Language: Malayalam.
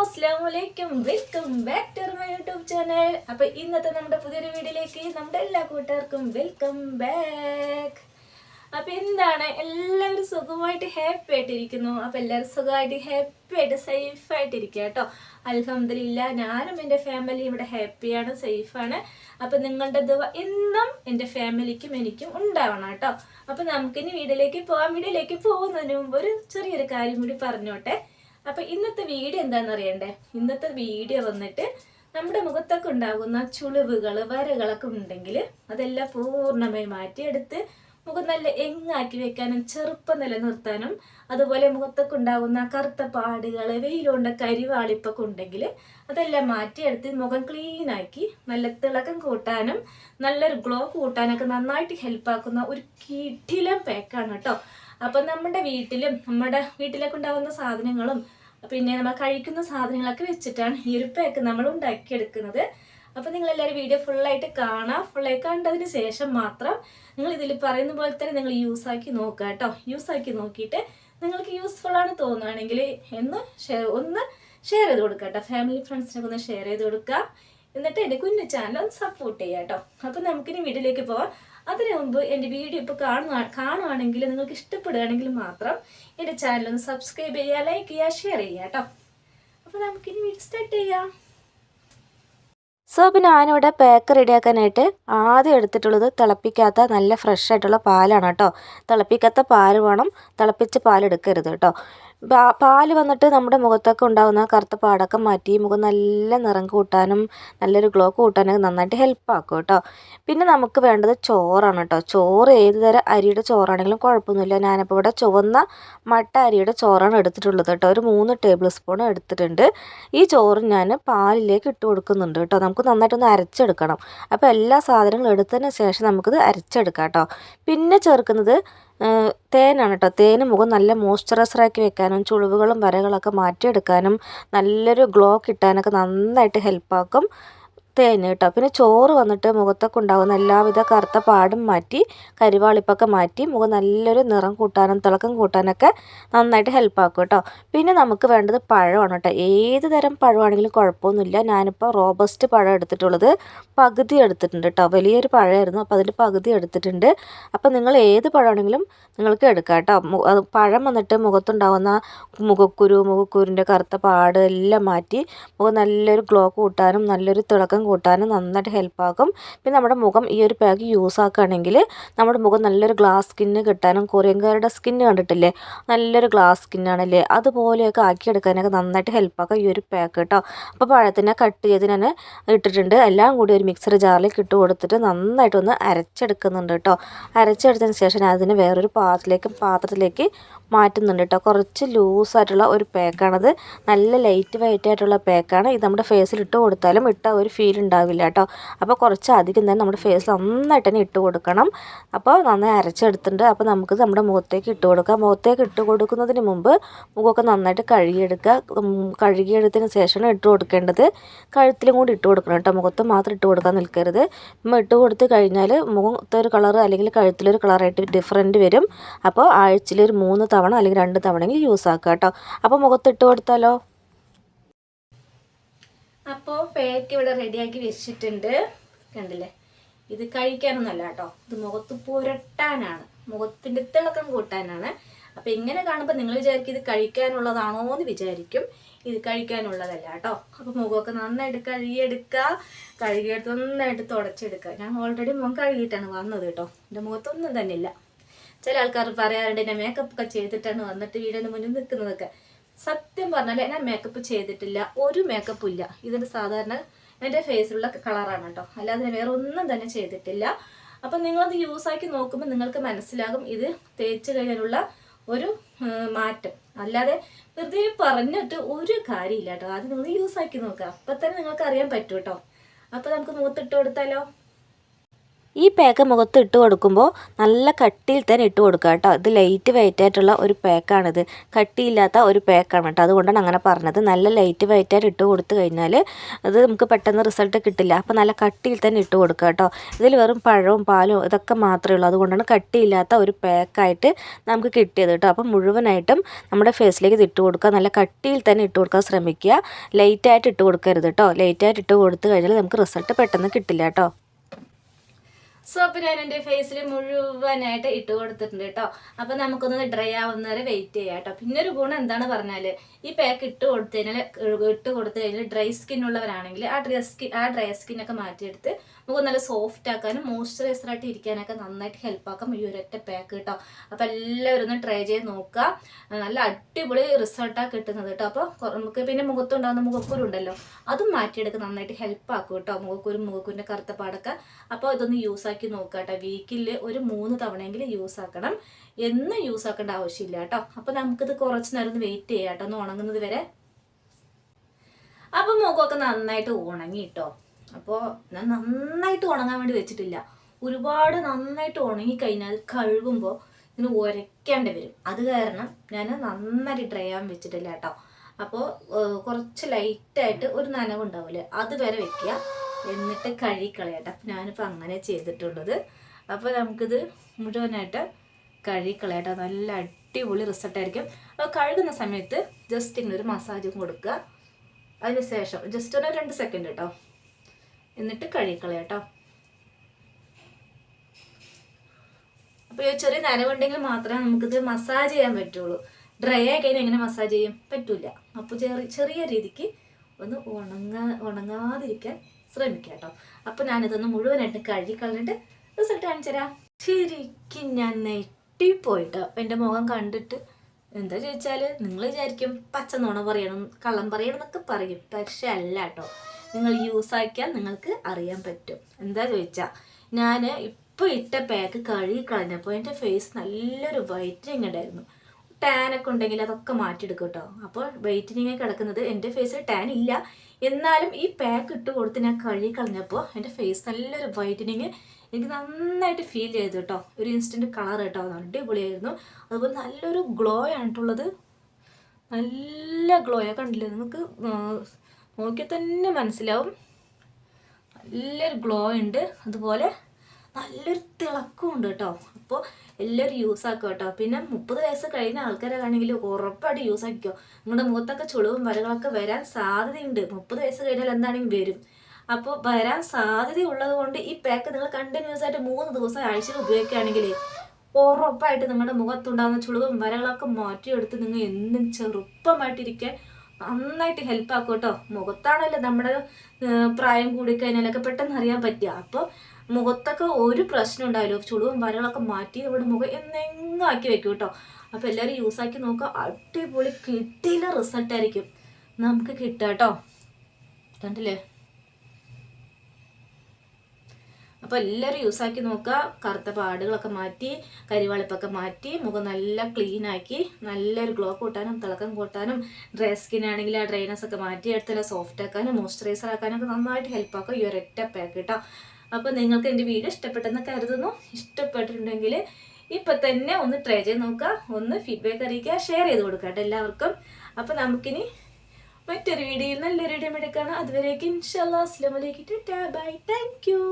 അസ്സാം വലൈക്കും welcome back to my YouTube channel. അപ്പൊ ഇന്നത്തെ നമ്മുടെ പുതിയൊരു വീഡിയോയിലേക്ക് നമ്മുടെ എല്ലാ കൂട്ടുകാർക്കും വെൽക്കം ബാക്ക്. അപ്പൊ എന്താണ്? എല്ലാവരും സുഖമായിട്ട് ഹാപ്പി ആയിട്ടിരിക്കുന്നു. അപ്പൊ എല്ലാവരും സുഖമായിട്ട് ഹാപ്പി ആയിട്ട് സേഫ് ആയിട്ടിരിക്കുക കേട്ടോ. അലഹമില്ല ഞാനും എന്റെ ഫാമിലി ഇവിടെ ഹാപ്പിയാണ് സേഫാണ് അപ്പൊ നിങ്ങളുടെ ദുവ എന്നും എന്റെ ഫാമിലിക്കും എനിക്കും ഉണ്ടാവണം കേട്ടോ. അപ്പൊ നമുക്കിനി വീഡിയോയിലേക്ക് പോകാം വീഡിയോയിലേക്ക് പോകുന്നതിന് മുമ്പ് ഒരു ചെറിയൊരു കാര്യം കൂടി പറഞ്ഞോട്ടെ. അപ്പൊ ഇന്നത്തെ വീഡിയോ എന്താണെന്ന് അറിയണ്ടേ? ഇന്നത്തെ വീഡിയോ വന്നിട്ട് നമ്മുടെ മുഖത്തൊക്കെ ഉണ്ടാകുന്ന ചുളിവുകൾ വരകളൊക്കെ ഉണ്ടെങ്കിൽ അതെല്ലാം പൂർണമായി മാറ്റിയെടുത്ത് മുഖം നല്ല എങ്ങാക്കി വെക്കാനും ചെറുപ്പം നിലനിർത്താനും അതുപോലെ മുഖത്തൊക്കെ ഉണ്ടാകുന്ന കറുത്ത പാടുകൾ വെയിലുണ്ട കരിവാളിപ്പൊക്കെ ഉണ്ടെങ്കിൽ അതെല്ലാം മാറ്റിയെടുത്ത് മുഖം ക്ലീനാക്കി നല്ല തിളക്കം കൂട്ടാനും നല്ലൊരു ഗ്ലോ കൂട്ടാനൊക്കെ നന്നായിട്ട് ഹെൽപ്പാക്കുന്ന ഒരു കിടിലം പാക്കാണ് കേട്ടോ. അപ്പൊ നമ്മുടെ വീട്ടിലും നമ്മുടെ വീട്ടിലൊക്കെ ഉണ്ടാകുന്ന സാധനങ്ങളും പിന്നെ നമ്മൾ കഴിക്കുന്ന സാധനങ്ങളൊക്കെ വെച്ചിട്ടാണ് ഈ ഒരു പാക്ക് നമ്മൾ ഉണ്ടാക്കിയെടുക്കുന്നത്. അപ്പൊ നിങ്ങൾ എല്ലാവരും വീഡിയോ ഫുള്ളായിട്ട് കാണാം. ഫുള്ളായി കണ്ടതിന് ശേഷം മാത്രം നിങ്ങൾ ഇതിൽ പറയുന്ന പോലെ തന്നെ നിങ്ങൾ യൂസ് ആക്കി നോക്കുക കേട്ടോ. യൂസ് ആക്കി നോക്കിയിട്ട് നിങ്ങൾക്ക് യൂസ്ഫുൾ ആണ് തോന്നുകയാണെങ്കിൽ എന്ന് ഷെയർ ഒന്ന് ഷെയർ ചെയ്ത് കൊടുക്കുക കേട്ടോ. ഫാമിലി ഫ്രണ്ട്സിനൊക്കെ ഒന്ന് ഷെയർ ചെയ്ത് കൊടുക്കുക. എന്നിട്ട് എന്റെ കുഞ്ഞു ചാനൽ ഒന്ന് സപ്പോർട്ട് ചെയ്യാം കേട്ടോ. അപ്പം നമുക്കിനി വീഡിയോയിലേക്ക് പോവാം. അതിനു മുമ്പ് എന്റെ വീഡിയോ ഇപ്പോൾ കാണുക കാണുവാണെങ്കിൽ നിങ്ങൾക്ക് ഇഷ്ടപ്പെടുകയാണെങ്കിൽ മാത്രം എന്റെ ചാനൽ ഒന്ന് സബ്സ്ക്രൈബ് ചെയ്യുക ലൈക്ക് ചെയ്യുക ഷെയർ ചെയ്യുക കേട്ടോ. അപ്പോൾ നമുക്കിനി വീഡിയോ സ്റ്റാർട്ട് ചെയ്യാം. സോ അപ്പോൾ ഞാനിവിടെ പാക്ക് റെഡിയാക്കാനായിട്ട് ആദ്യം എടുത്തിട്ടുള്ളത് തിളപ്പിക്കാത്ത നല്ല ഫ്രഷ് ആയിട്ടുള്ള പാലാണ് കേട്ടോ. തിളപ്പിക്കാത്ത പാൽ വേണം. തിളപ്പിച്ച് പാലെടുക്കരുത് കേട്ടോ. പാൽ വന്നിട്ട് നമ്മുടെ മുഖത്തൊക്കെ ഉണ്ടാകുന്ന കറുത്ത പാടൊക്കെ മാറ്റി മുഖം നല്ല നിറം കൂട്ടാനും നല്ലൊരു ഗ്ലോ കൂട്ടാനൊക്കെ നന്നായിട്ട് ഹെൽപ്പ് ആക്കും കേട്ടോ. പിന്നെ നമുക്ക് വേണ്ടത് ചോറാണ് കേട്ടോ. ചോറ് ഏത് തരം അരിയുടെ ചോറാണെങ്കിലും കുഴപ്പമൊന്നുമില്ല. ഞാനിപ്പോൾ ഇവിടെ ചുവന്ന മട്ട അരിയുടെ ചോറാണ് എടുത്തിട്ടുള്ളത് കേട്ടോ. ഒരു മൂന്ന് ടേബിൾ സ്പൂൺ എടുത്തിട്ടുണ്ട്. ഈ ചോറ് ഞാൻ പാലിലേക്ക് ഇട്ട് കൊടുക്കുന്നുണ്ട് കേട്ടോ. നമുക്ക് നന്നായിട്ടൊന്ന് അരച്ചെടുക്കണം. അപ്പോൾ എല്ലാ സാധനങ്ങളും എടുത്തതിന് ശേഷം നമുക്കിത് അരച്ചെടുക്കാം കേട്ടോ. പിന്നെ ചേർക്കുന്നത് തേനാണ് കേട്ടോ തേന് മുഖം നല്ല മോയ്സ്ചറൈസറാക്കി വെക്കാനും ചുളിവുകളും വരകളൊക്കെ മാറ്റിയെടുക്കാനും നല്ലൊരു ഗ്ലോ കിട്ടാനൊക്കെ നന്നായിട്ട് ഹെൽപ്പാക്കും. തേന് കേട്ടോ. പിന്നെ ചോറ് വന്നിട്ട് മുഖത്തൊക്കെ ഉണ്ടാകുന്ന എല്ലാവിധ കറുത്ത പാടും മാറ്റി കരിവാളിപ്പൊക്കെ മാറ്റി മുഖം നല്ലൊരു നിറം കൂട്ടാനും തിളക്കം കൂട്ടാനൊക്കെ നന്നായിട്ട് ഹെൽപ്പാക്കും കേട്ടോ. പിന്നെ നമുക്ക് വേണ്ടത് പഴമാണ് കേട്ടോ. ഏത് തരം പഴമാണെങ്കിലും കുഴപ്പമൊന്നുമില്ല. ഞാനിപ്പോൾ റോബസ്റ്റ് പഴം എടുത്തിട്ടുള്ളത് പകുതി എടുത്തിട്ടുണ്ട് കേട്ടോ. വലിയൊരു പഴമായിരുന്നു. അപ്പോൾ അതിന്റെ പകുതി എടുത്തിട്ടുണ്ട്. അപ്പോൾ നിങ്ങൾ ഏത് പഴമാണെങ്കിലും നിങ്ങൾക്ക് എടുക്കാം കേട്ടോ. പഴം വന്നിട്ട് മുഖത്തുണ്ടാകുന്ന മുഖക്കുരു മുഖക്കുരുന്റെ കറുത്ത പാട് എല്ലാം മാറ്റി മുഖം നല്ലൊരു ഗ്ലോ കൂട്ടാനും നല്ലൊരു തിളക്കം കൂട്ടാനും നന്നായിട്ട് ഹെൽപ്പാക്കും പിന്നെ നമ്മുടെ മുഖം ഈ ഒരു പാക്ക് യൂസ് ആക്കുകയാണെങ്കിൽ നമ്മുടെ മുഖം നല്ലൊരു ഗ്ലാസ് സ്കിന്ന് കിട്ടാനും കൊറിയൻകാരുടെ സ്കിന്ന് കണ്ടിട്ടില്ലേ? നല്ലൊരു ഗ്ലാസ് സ്കിന്നാണല്ലേ അതുപോലെയൊക്കെ ആക്കിയെടുക്കാനൊക്കെ നന്നായിട്ട് ഹെൽപ്പാക്കും ഈ ഒരു പാക്ക് കേട്ടോ അപ്പോൾ പഴത്തിനെ കട്ട് ചെയ്ത് ഞാൻ ഇട്ടിട്ടുണ്ട്. എല്ലാം കൂടി ഒരു മിക്സർ ജാറിൽ ഇട്ട് കൊടുത്തിട്ട് നന്നായിട്ടൊന്ന് അരച്ചെടുക്കുന്നുണ്ട് കേട്ടോ അരച്ചെടുത്തതിന് ശേഷം അതിന് വേറൊരു പാത്രത്തിലേക്ക് പാത്രത്തിലേക്ക് മാറ്റുന്നുണ്ട് കേട്ടോ കുറച്ച് ലൂസായിട്ടുള്ള ഒരു പാക്കാണത്. നല്ല ലൈറ്റ് വെയിറ്റ് ആയിട്ടുള്ള പാക്കാണ്. ഇത് നമ്മുടെ ഫേസിൽ ഇട്ട് കൊടുത്താലും ഇട്ട ഒരു ഫീൽ ഉണ്ടാവില്ല കേട്ടോ അപ്പോൾ കുറച്ച് അധികം തന്നെ നമ്മുടെ ഫേസിൽ നന്നായിട്ട് തന്നെ ഇട്ട് കൊടുക്കണം. അപ്പോൾ നന്നായി അരച്ചെടുത്തിട്ടുണ്ട്. അപ്പോൾ നമുക്ക് നമ്മുടെ മുഖത്തേക്ക് ഇട്ട് കൊടുക്കാം. മുഖത്തേക്ക് ഇട്ട് കൊടുക്കുന്നതിന് മുമ്പ് മുഖമൊക്കെ നന്നായിട്ട് കഴുകിയെടുക്കുക. കഴുകിയെടുത്തതിന് ശേഷമാണ് ഇട്ട് കൊടുക്കേണ്ടത്. കഴുത്തിലും കൂടി ഇട്ട് കൊടുക്കണം കേട്ടോ മുഖത്ത് മാത്രം ഇട്ട് കൊടുക്കാൻ നിൽക്കരുത്. നമ്മൾ ഇട്ട് കൊടുത്ത് കഴിഞ്ഞാൽ മുഖത്തെ ഒരു കളർ അല്ലെങ്കിൽ കഴുത്തിലൊരു കളറായിട്ട് ഡിഫറന്റ് വരും. അപ്പോൾ ആഴ്ചയിൽ ഒരു മൂന്ന് തവണ അല്ലെങ്കിൽ രണ്ട് തവണയെങ്കിലും യൂസ് ആക്കുക കേട്ടോ അപ്പോൾ മുഖത്ത് ഇട്ട് കൊടുത്താലോ? അപ്പോൾ പേക്ക് ഇവിടെ റെഡിയാക്കി വെച്ചിട്ടുണ്ട്. കണ്ടില്ലേ? ഇത് കഴിക്കാനൊന്നല്ല കേട്ടോ ഇത് മുഖത്ത് പുരട്ടാനാണ്. മുഖത്തിന്റെ തിളക്കം കൂട്ടാനാണ്. അപ്പൊ ഇങ്ങനെ കാണുമ്പോൾ നിങ്ങൾ വിചാരിക്കും ഇത് കഴിക്കാനുള്ളതാണോ എന്ന് വിചാരിക്കും. ഇത് കഴിക്കാനുള്ളതല്ല കേട്ടോ അപ്പൊ മുഖമൊക്കെ നന്നായിട്ട് കഴുകിയെടുക്കുക. കഴുകിയെടുത്ത് നന്നായിട്ട് തുടച്ചെടുക്കുക. ഞാൻ ഓൾറെഡി മുഖം കഴുകിയിട്ടാണ് വന്നത് കേട്ടോ എന്റെ മുഖത്തൊന്നും തന്നെ ഇല്ല ചില ആൾക്കാർ പറയാറുണ്ട് ഞാൻ മേക്കപ്പ് ഒക്കെ ചെയ്തിട്ടാണ് വന്നിട്ട് വീടിന് മുന്നിൽ നിൽക്കുന്നതൊക്കെ. സത്യം പറഞ്ഞാൽ ഞാൻ മേക്കപ്പ് ചെയ്തിട്ടില്ല ഒരു മേക്കപ്പ് ഇല്ല. ഇതിന്റെ സാധാരണ എന്റെ ഫേസിലുള്ള കളറാണ് കേട്ടോ അല്ലാതെ വേറെ ഒന്നും തന്നെ ചെയ്തിട്ടില്ല. അപ്പം നിങ്ങളത് യൂസ് ആക്കി നോക്കുമ്പോൾ നിങ്ങൾക്ക് മനസ്സിലാകും ഇത് തേച്ച് കഴിഞ്ഞാലുള്ള ഒരു മാറ്റം. അല്ലാതെ വെറുതെ പറഞ്ഞിട്ട് ഒരു കാര്യമില്ല കേട്ടോ അത് നിങ്ങൾ യൂസ് ആക്കി നോക്കുക. അപ്പം തന്നെ നിങ്ങൾക്ക് അറിയാൻ പറ്റും കേട്ടോ അപ്പം നമുക്ക് മൂത്തിട്ട് കൊടുത്താലോ? ഈ പാക്ക് മുഖത്ത് ഇട്ട് കൊടുക്കുമ്പോൾ നല്ല കട്ടിയിൽ തന്നെ ഇട്ട് കൊടുക്കുക കേട്ടോ. ഇത് ലൈറ്റ് വെയിറ്റ് ആയിട്ടുള്ള ഒരു പാക്കാണിത് കട്ടിയില്ലാത്ത ഒരു പാക്കാണ് കേട്ടോ. അതുകൊണ്ടാണ് അങ്ങനെ പറഞ്ഞത്. നല്ല ലൈറ്റ് വെയിറ്റ് ആയിട്ട് ഇട്ട് കൊടുത്തു കഴിഞ്ഞാൽ അത് നമുക്ക് പെട്ടെന്ന് റിസൾട്ട് കിട്ടില്ല. അപ്പോൾ നല്ല കട്ടിയിൽ തന്നെ ഇട്ട് കൊടുക്കുക കേട്ടോ. ഇതിൽ വെറും പഴവും പാലും ഇതൊക്കെ മാത്രമേ ഉള്ളൂ. അതുകൊണ്ടാണ് കട്ടിയില്ലാത്ത ഒരു പാക്കായിട്ട് നമുക്ക് കിട്ടിയത് കേട്ടോ. അപ്പോൾ മുഴുവനായിട്ടും നമ്മുടെ ഫേസിലേക്ക് ഇത് ഇട്ട് കൊടുക്കുക നല്ല കട്ടിയിൽ തന്നെ ഇട്ട് കൊടുക്കാൻ ശ്രമിക്കുക. ലൈറ്റായിട്ട് ഇട്ട് കൊടുക്കരുത് കേട്ടോ. ലൈറ്റായിട്ട് ഇട്ട് കൊടുത്തു കഴിഞ്ഞാൽ നമുക്ക് റിസൾട്ട് പെട്ടെന്ന് കിട്ടില്ല കേട്ടോ. സോപ്പ് ഞാൻ എന്റെ ഫേസിൽ മുഴുവനായിട്ട് ഇട്ട് കൊടുത്തിട്ടുണ്ട് കേട്ടോ അപ്പം നമുക്കൊന്ന് ഡ്രൈ ആവുന്നവരെ വെയിറ്റ് ചെയ്യാം കേട്ടോ പിന്നെ ഒരു ഗുണം എന്താണ് പറഞ്ഞാൽ ഈ പാക്ക് ഇട്ട് കൊടുത്തു കഴിഞ്ഞാൽ ഇട്ട് കൊടുത്തു കഴിഞ്ഞാൽ ഡ്രൈ സ്കിൻ ഉള്ളവരാണെങ്കിൽ ആ ഡ്രൈ സ്കിൻ ആ ഡ്രൈ സ്കിന്നൊക്കെ മാറ്റിയെടുത്ത് നമുക്ക് നല്ല സോഫ്റ്റ് ആക്കാനും മോയ്സ്ചറൈസർ ആയിട്ട് ഇരിക്കാനൊക്കെ നന്നായിട്ട് ഹെൽപ്പ് ആക്കും. ഈ ഒരൊറ്റ പാക്ക് കേട്ടോ. അപ്പോൾ എല്ലാവരും ഒന്ന് ട്രൈ ചെയ്ത് നോക്കുക. നല്ല അടിപൊളി റിസൾട്ടാണ് കിട്ടുന്നത് കേട്ടോ. അപ്പോൾ നമുക്ക് പിന്നെ മുഖത്തുണ്ടാകുന്ന മുഖക്കുരു ഉണ്ടല്ലോ അതും മാറ്റിയെടുക്കാൻ നന്നായിട്ട് ഹെൽപ്പ് ആക്കും കേട്ടോ. മുഖക്കുരു മുഖക്കുരിന്റെ കറുത്ത പാടൊക്കെ അപ്പോൾ ഇതൊന്ന് യൂസ് ആക്കി നോക്കുക കേട്ടോ. വീക്കിൽ ഒരു മൂന്ന് തവണയെങ്കിലും യൂസ് ആക്കണം. എന്നും യൂസ് ആക്കേണ്ട ആവശ്യമില്ല കേട്ടോ. അപ്പോൾ നമുക്കിത് കുറച്ച് നേരം ഒന്ന് വെയിറ്റ് ചെയ്യാം കേട്ടോ. ഒന്ന് ഉണങ്ങുന്നത് വരെ. അപ്പോൾ മുഖമൊക്കെ നന്നായിട്ട് ഉണങ്ങി കേട്ടോ. അപ്പോൾ ഞാൻ നന്നായിട്ട് ഉണങ്ങാൻ വേണ്ടി വെച്ചിട്ടില്ല. ഒരുപാട് നന്നായിട്ട് ഉണങ്ങി കഴിഞ്ഞാൽ അത് കഴുകുമ്പോൾ ഇതിന് ഉരയ്ക്കേണ്ടി വരും. അത് കാരണം ഞാൻ നന്നായിട്ട് ഡ്രൈ ആവാൻ വെച്ചിട്ടില്ല കേട്ടോ. അപ്പോൾ കുറച്ച് ലൈറ്റായിട്ട് ഒരു നനവുണ്ടാവില്ലേ അത് വരെ വെക്കുക. എന്നിട്ട് കഴുകിക്കളയട്ടെ അപ്പം ഞാനിപ്പോൾ അങ്ങനെ ചെയ്തിട്ടുള്ളത്. അപ്പോൾ നമുക്കിത് മുഴുവനായിട്ട് കഴുകിക്കളയട്ടെ നല്ല അടിപൊളി റിസൾട്ടായിരിക്കും അപ്പോൾ കഴുകുന്ന സമയത്ത് ജസ്റ്റ് ഇങ്ങനെ ഒരു മസാജും കൊടുക്കുക. അതിന് ശേഷം ജസ്റ്റ് ഒന്ന് രണ്ട് സെക്കൻഡ് കേട്ടോ. എന്നിട്ട് കഴുകിക്കളയാം കേട്ടോ. അപ്പോൾ ഈ ചെറിയ നനവുണ്ടെങ്കിൽ മാത്രമേ നമുക്കിത് മസാജ് ചെയ്യാൻ പറ്റുള്ളൂ. ഡ്രൈ ആയി കഴിഞ്ഞാൽ എങ്ങനെ മസാജ് ചെയ്യാൻ പറ്റില്ല അപ്പോൾ ചെറിയ ചെറിയ രീതിക്ക് ഒന്ന് ഉണങ്ങ ഉണങ്ങാതിരിക്കാൻ ശ്രമിക്കാം കേട്ടോ. അപ്പോൾ ഞാനിതൊന്ന് മുഴുവനായിട്ട് കഴുകിക്കളഞ്ഞിട്ട് റിസൾട്ട് കാണിച്ചു തരാം. ശരിക്കും ഞാൻ നെട്ടിപ്പോയിട്ടോ എന്റെ മുഖം കണ്ടിട്ട് എന്താ ചോദിച്ചാൽ നിങ്ങൾ വിചാരിക്കും പച്ച നുണ പറയണം കള്ളം പറയണം എന്നൊക്കെ പറയും. പക്ഷെ അല്ല കേട്ടോ. നിങ്ങൾ യൂസ് ആക്കിയാൽ നിങ്ങൾക്ക് അറിയാൻ പറ്റും. എന്താ ചോദിച്ചാൽ ഞാൻ ഇപ്പോൾ ഇട്ട പാക്ക് കഴുകി കളഞ്ഞപ്പോൾ എന്റെ ഫേസ് നല്ലൊരു വൈറ്റനിങ് ഉണ്ടായിരുന്നു ടാനൊക്കെ ഉണ്ടെങ്കിൽ അതൊക്കെ മാറ്റിയെടുക്കും കേട്ടോ അപ്പോൾ വൈറ്റനിങ് കിടക്കുന്നത് എന്റെ ഫേസിൽ ടാൻ ഇല്ല. എന്നാലും ഈ പാക്ക് ഇട്ട് കൊടുത്ത് ഞാൻ കഴുകി കളഞ്ഞപ്പോൾ എന്റെ ഫേസ് നല്ലൊരു വൈറ്റനിങ് എനിക്ക് നന്നായിട്ട് ഫീൽ ചെയ്തു കേട്ടോ ഒരു ഇൻസ്റ്റന്റ് കളർ കേട്ടോ അടിപൊളിയായിരുന്നു. അതുപോലെ നല്ലൊരു ഗ്ലോ ആയിട്ടുള്ളത് നല്ല ഗ്ലോയാണ് കണ്ടില്ലേ? നിങ്ങൾക്ക് നോക്കിയാൽ തന്നെ മനസ്സിലാവും. നല്ലൊരു ഗ്ലോ ഉണ്ട്. അതുപോലെ നല്ലൊരു തിളക്കവും ഉണ്ട് കേട്ടോ. അപ്പോൾ എല്ലാവരും യൂസ് ആക്കുക കേട്ടോ. പിന്നെ മുപ്പത് വയസ്സ് കഴിഞ്ഞ ആൾക്കാരാണെങ്കിൽ ഉറപ്പായിട്ട് യൂസ് ആക്കിക്കോ. നിങ്ങളുടെ മുഖത്തൊക്കെ ചുളിവും വരകളൊക്കെ വരാൻ സാധ്യതയുണ്ട്. മുപ്പത് വയസ്സ് കഴിഞ്ഞാൽ എന്താണെങ്കിലും വരും. അപ്പോൾ വരാൻ സാധ്യതയുള്ളത് കൊണ്ട് ഈ പാക്ക് നിങ്ങൾ കണ്ടിന്യൂസ് ആയിട്ട് മൂന്ന് ദിവസം ആഴ്ചയിൽ ഉപയോഗിക്കുകയാണെങ്കിൽ ഉറപ്പായിട്ട് നിങ്ങളുടെ മുഖത്തുണ്ടാകുന്ന ചുളിവും വരകളൊക്കെ മാറ്റിയെടുത്ത് നിങ്ങൾ എന്നും ചെറുപ്പമായിട്ടിരിക്കാൻ നന്നായിട്ട് ഹെൽപ്പ് ആക്കും കേട്ടോ. മുഖത്താണല്ലോ നമ്മുടെ പ്രായം കൂടിക്കഴിഞ്ഞാലൊക്കെ പെട്ടെന്ന് അറിയാൻ പറ്റുക. അപ്പോൾ മുഖത്തൊക്കെ ഒരു പ്രശ്നം ഉണ്ടാവില്ല. ചുളിവും വരകളൊക്കെ മാറ്റി നമ്മുടെ മുഖം എന്നെങ്ങും ആക്കി വെക്കും കേട്ടോ. അപ്പോൾ എല്ലാവരും യൂസ് ആക്കി നോക്കുക. അടിപൊളി കിട്ടിയില്ല റിസൾട്ടായിരിക്കും നമുക്ക് കിട്ടുക കേട്ടോ. കണ്ടില്ലേ? അപ്പോൾ എല്ലാവരും യൂസ് ആക്കി നോക്കുക. കറുത്ത പാടുകളൊക്കെ മാറ്റി കരിവാളിപ്പൊക്കെ മാറ്റി മുഖം നല്ല ക്ലീൻ ആക്കി നല്ലൊരു ഗ്ലോ കൂട്ടാനും തിളക്കം കൂട്ടാനും ഡ്രൈ സ്കിൻ ആണെങ്കിൽ ആ ഡ്രൈനസ് ഒക്കെ മാറ്റി എടുത്തല്ല സോഫ്റ്റ് ആക്കാനും മോയ്സ്ചറൈസർ ആക്കാനും ഒക്കെ നന്നായിട്ട് ഹെൽപ്പ് ആക്കുക ഈ ഒരൊറ്റ പാക്ക് കേട്ടോ അപ്പോൾ നിങ്ങൾക്ക് എന്റെ വീഡിയോ ഇഷ്ടപ്പെട്ടെന്ന് കരുതുന്നു. ഇഷ്ടപ്പെട്ടിട്ടുണ്ടെങ്കിൽ ഇപ്പം തന്നെ ഒന്ന് ട്രൈ ചെയ്ത് നോക്കുക. ഒന്ന് ഫീഡ്ബാക്ക് അറിയിക്കുക. ഷെയർ ചെയ്ത് കൊടുക്കുക കേട്ടോ എല്ലാവർക്കും. അപ്പോൾ നമുക്കിനി മറ്റൊരു വീഡിയോയിൽ നല്ലൊരു ഇടം എടുക്കാണ് അതുവരേക്കും ഇൻഷാല്ലാ അസ്ലാമലൈക്കും ബൈ. Thank you.